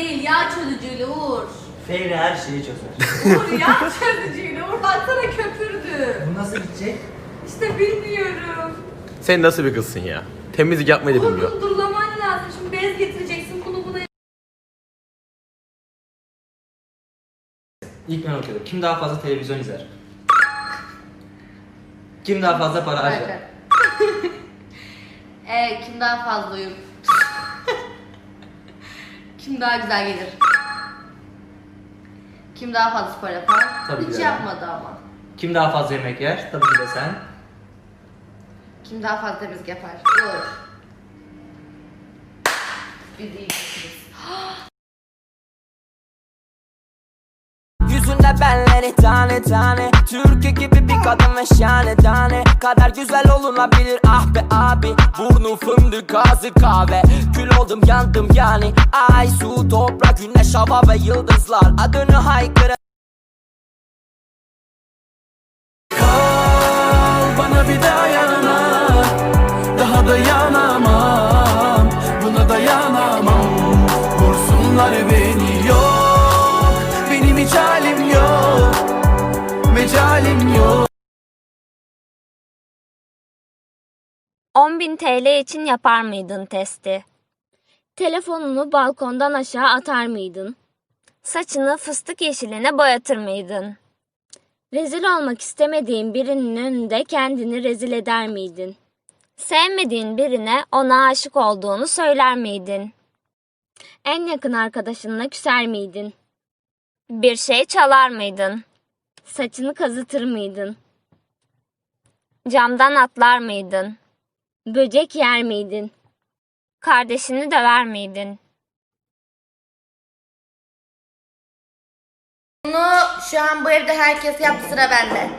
değil yağ çözücüyle Uğur. Feyre her şeyi çözer. Uğur yağ çözücüyle Uğur baksana köpürdü. Bu nasıl gidecek? İşte bilmiyorum. Sen nasıl bir kızsın ya? Temizlik yapmayı da Uğur bilmiyor. bunu durulaman lazım. Şimdi bez getireceksin bunu buna. İlk ben okuyordum. Kim daha fazla televizyon izler? Kim daha fazla para harcar? Evet kim daha fazla uyur? Kim daha güzel gelir? Kim daha fazla spor yapar? Tabii Hiç ki de. yapmadı ama. Kim daha fazla yemek yer? Tabii ki de sen. Kim daha fazla temizlik yapar? Uğur. Bir değilsiniz. Yüzünde benleri tane tane Türkü gibi kadın ve şahane tane. Kadar güzel olunabilir. Ah be abi Burnu fındık ağzı kahve. Kül oldum yandım yani. Ay su toprak güneş hava ve yıldızlar. Adını haykıra Kal bana bir daha yanına Daha dayanamam Buna dayanamam Vursunlar beni. Yok Benim hiç yok. Mecalim yok 10.000 TL için yapar mıydın testi? Telefonunu balkondan aşağı atar mıydın? Saçını fıstık yeşiline boyatır mıydın? Rezil olmak istemediğin birinin önünde kendini rezil eder miydin? Sevmediğin birine ona aşık olduğunu söyler miydin? En yakın arkadaşınla küser miydin? Bir şey çalar mıydın? Saçını kazıtır mıydın? Camdan atlar mıydın? Böcek yer miydin? Kardeşini döver miydin? Bunu şu an bu evde herkes yaptı sıra bende.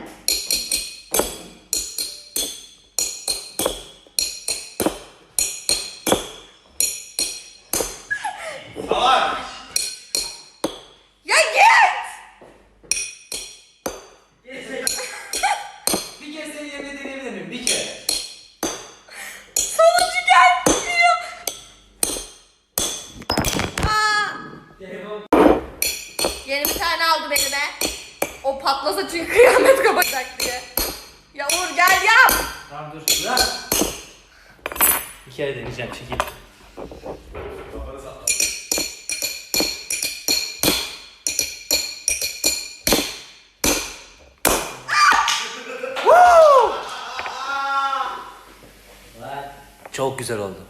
Ya Yeni bir tane aldı elime. O patlasa çünkü kıyamet kopacak diye. Ya Uğur gel yap. Tamam dur. Bırak. Bir kere deneyeceğim. Çekil. Çok güzel oldu.